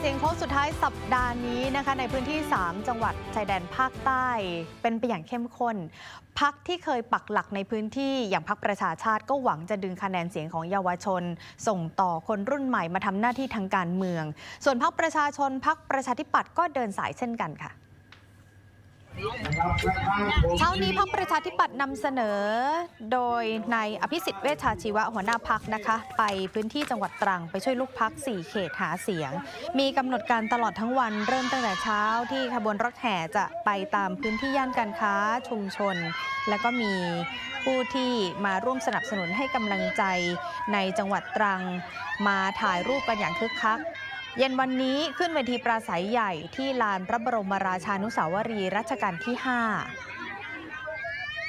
เสียงโค้งสุดท้ายสัปดาห์นี้นะคะในพื้นที่ 3 จังหวัดชายแดนภาคใต้ เป็นไปอย่างเข้มข้นพักที่เคยปักหลักในพื้นที่อย่างพักประชาชาติก็หวังจะดึงคะแนนเสียงของเยาวชน ส่งต่อคนรุ่นใหม่มาทำหน้าที่ทางการเมือง ส่วนพักประชาชนพักประชาธิปัตย์ก็เดินสายเช่นกันค่ะ เช้านี้พักประชาธิปัตย์นำเสนอ โดยนายอภิสิทธิ์เวชชาชีวะหัวหน้าพักนะคะ ไปพื้นที่จังหวัดตรังไปช่วยลูกพัก 4 เขตหาเสียง มีกำหนดการตลอดทั้งวันเริ่มตั้งแต่เช้าที่ขบวนรถแห่จะไปตามพื้นที่ย่านการค้าชุมชน แล้วก็มีผู้ที่มาร่วมสนับสนุนให้กำลังใจในจังหวัดตรัง มาถ่ายรูปกันอย่างคึกคัก เย็นวันนี้ขึ้นเวทีปราศัยใหญ่ที่ลานพระบรมราชานุสาวรีย์รัชกาลที่ 5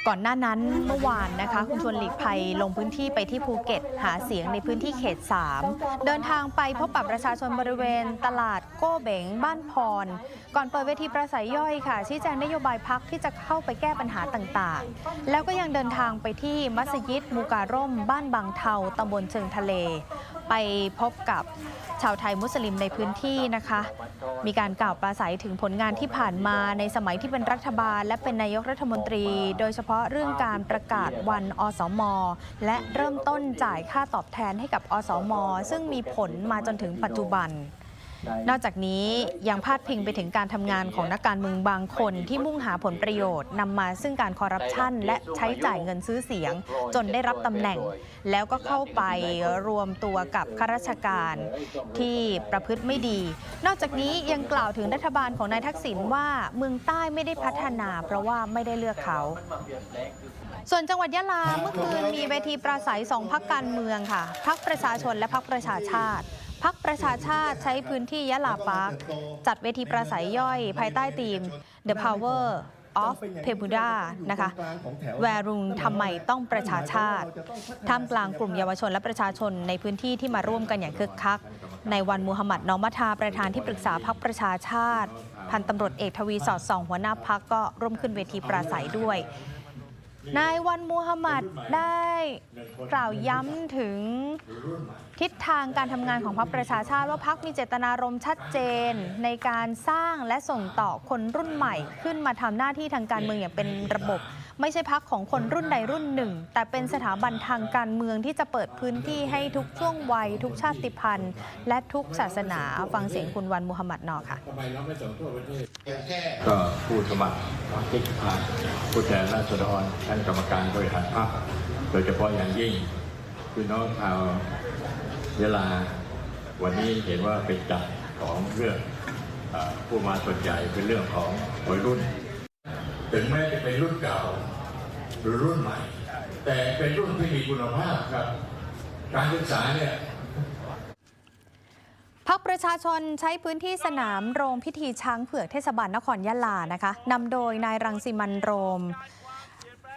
ก่อนหน้านั้นเมื่อวานนะคะ คุณชวนหลีกภัยลงพื้นที่ไปที่ภูเก็ต หาเสียงในพื้นที่เขต 3 เดินทางไปพบปะประชาชนบริเวณ ตลาดโก้เบงบ้านพร ก่อนเปิดเวทีประสัยย่อยค่ะ ชี้แจงนโยบายพักที่จะเข้าไปแก้ปัญหาต่างๆ แล้วก็ยังเดินทางไปที่มัสยิดมูการ่ม บ้านบางเทาตำบลเชิงทะเล ไปพบกับชาวไทยมุสลิมในพื้นที่นะคะ มีการกล่าวปราศัยถึงผลงานที่ผ่านมาในสมัยที่เป็นรัฐบาล และเป็นนายกรัฐมนตรี โดยเฉพาะเรื่องการประกาศวันอสม และเริ่มต้นจ่ายค่าตอบแทนให้กับอสม ซึ่งมีผลมาจนถึงปัจจุบัน นอกจากนี้ยังพาดพิงไปถึงการทำงานของนักการเมืองบางคนที่มุ่งหาผลประโยชน์นำมาซึ่งการคอร์รัปชันและใช้จ่ายเงินซื้อเสียง จนได้รับตำแหน่ง แล้วก็เข้าไปรวมตัวกับข้าราชการที่ประพฤติไม่ดี นอกจากนี้ยังกล่าวถึงรัฐบาลของนายทักษิณว่าเมืองใต้ไม่ได้พัฒนา เพราะว่าไม่ได้เลือกเขา ส่วนจังหวัดยะลาเมื่อคืนมีเวทีปราศัยสองพักการเมืองค่ะพักประชาชนและพักประชาชาติ พักประชาชาติใช้พื้นที่ยะลาปาร์คจัดเวทีปราศัยย่อย ภายใต้ธีม The Power of p e m u d a นะคะแวรุงทำไมต้องประชาชาติ ท่ามกลางกลุ่มเยาวชนและประชาชนในพื้นที่ที่มาร่วมกันอย่างคึกคัก ในวันมูฮัมหมัดนอมัทาประธานที่ปรึกษาพักประชาชาติ พันตำรวจเอกทวีสอดส่องหัวหน้าพักก็ร่วมขึ้นเวทีปราศัยด้วย นายวันมูฮัมหมัดได้กล่าวย้ำถึงทิศทางการทำงานของพรรคประชาชาติว่าพรรคมีเจตนารมณ์ชัดเจน ในการสร้างและส่งต่อคนรุ่นใหม่ขึ้นมาทำหน้าที่ทางการเมืองอย่างเป็นระบบ ไม่ใช่พักของคนรุ่นใดรุ่นหนึ่ง แต่เป็นสถาบันทางการเมืองที่จะเปิดพื้นที่ให้ทุกช่วงวัย ทุกชาติพันธุ์ และทุกศาสนาฟังเสียงคุณวันมูฮัมหมัดนอค่ะท ผู้สมัครพรรคที่ผ่านผู้แทนราษฎรท่านกรรมการบริหารพรรคโดยเฉพาะอย่างยิ่งพี่น้องชาวยะลา วันนี้เห็นว่าเป็นจัดของเรื่องอผู้มาส่วนใหญ่เป็นเรื่องของวัยรุ่น ถึงแม้จะเป็นรุ่นเก่าหรือรุ่นใหม่ แต่เป็นรุ่นที่มีคุณภาพครับ การศึกษาเนี่ย พักประชาชนใช้พื้นที่สนามโรงพิธีช้างเผือกเทศบาลนครยะลานะคะนำโดยนายรังสิมันโรม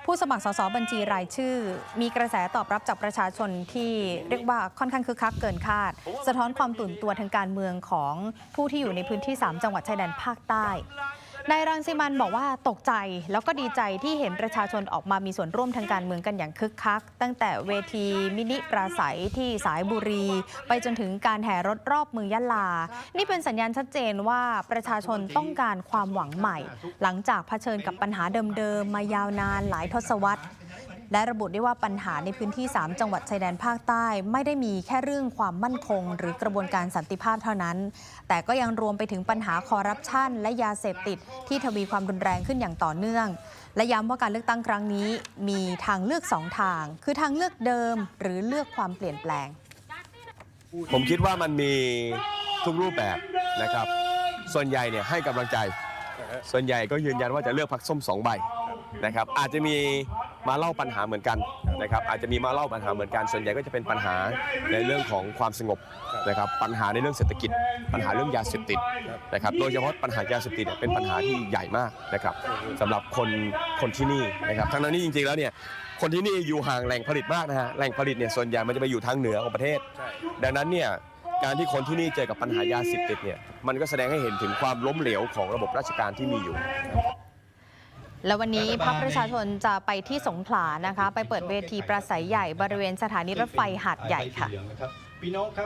ผู้สมัครสสบัญชีรายชื่อ มีกระแสตอบรับจากประชาชนที่เรียกว่าค่อนข้างคึกคักเกินคาด สะท้อนความตื่นตัวทางการเมืองของผู้ที่อยู่ในพื้นที่ 3 จังหวัดชายแดนภาคใต้ นายรังสิมันบอกว่าตกใจแล้วก็ดีใจที่เห็นประชาชนออกมามีส่วนร่วมทางการเมืองกันอย่างคึกคัก ตั้งแต่เวทีมินิปราศัยที่สายบุรี ไปจนถึงการแห่รถรอบเมืองยะลา นี่เป็นสัญญาณชัดเจนว่าประชาชนต้องการความหวังใหม่ หลังจากเผชิญกับปัญหาเดิมๆมายาวนานหลายทศวรรษ และระบุได้ว่าปัญหาในพื้นที่ 3 จังหวัดชายแดนภาคใต้ ไม่ได้มีแค่เรื่องความมั่นคง หรือกระบวนการสันติภาพเท่านั้น แต่ก็ยังรวมไปถึงปัญหาคอร์รัปชัน และยาเสพติด ที่ทวีความรุนแรงขึ้นอย่างต่อเนื่อง และย้ำว่าการเลือกตั้งครั้งนี้มีทางเลือกสองทาง คือทางเลือกเดิม หรือเลือกความเปลี่ยนแปลง ผมคิดว่ามันมีทุกรูปแบบนะครับ ส่วนใหญ่เนี่ยให้กำลังใจ ส่วนใหญ่ก็ยืนยันว่าจะเลือกพักส้มสองใบนะครับ อาจจะมี มาเล่าปัญหาเหมือนกันนะครับอาจจะมีมาเล่าปัญหาเหมือนกันส่วนใหญ่ก็จะเป็นปัญหาในเรื่องของความสงบนะครับปัญหาในเรื่องเศรษฐกิจ ปัญหาเรื่องยาเสพติดนะครับโดยเฉพาะปัญหายาเสพติดเป็นปัญหาที่ใหญ่มากนะครับสำหรับคนคนที่นี่นะครับทั้งนั้นนี่จริงๆแล้วเนี่ยคนที่นี่อยู่ห่างแหล่งผลิตมากนะฮะแหล่งผลิตเนี่ยส่วนใหญ่มันจะไปอยู่ทางเหนือของประเทศ ดังนั้นเนี่ยการที่คนที่นี่เจอกับปัญหายาเสพติดเนี่ยมันก็แสดงให้เห็นถึงความล้มเหลวของระบบราชการที่มีอยู่ และวันนี้พักประชาชนจะไปที่สงขลานะคะ ไปเปิดเวทีประสัยใหญ่บริเวณสถานีรถไฟหาดใหญ่ค่ะพี่น้องครับ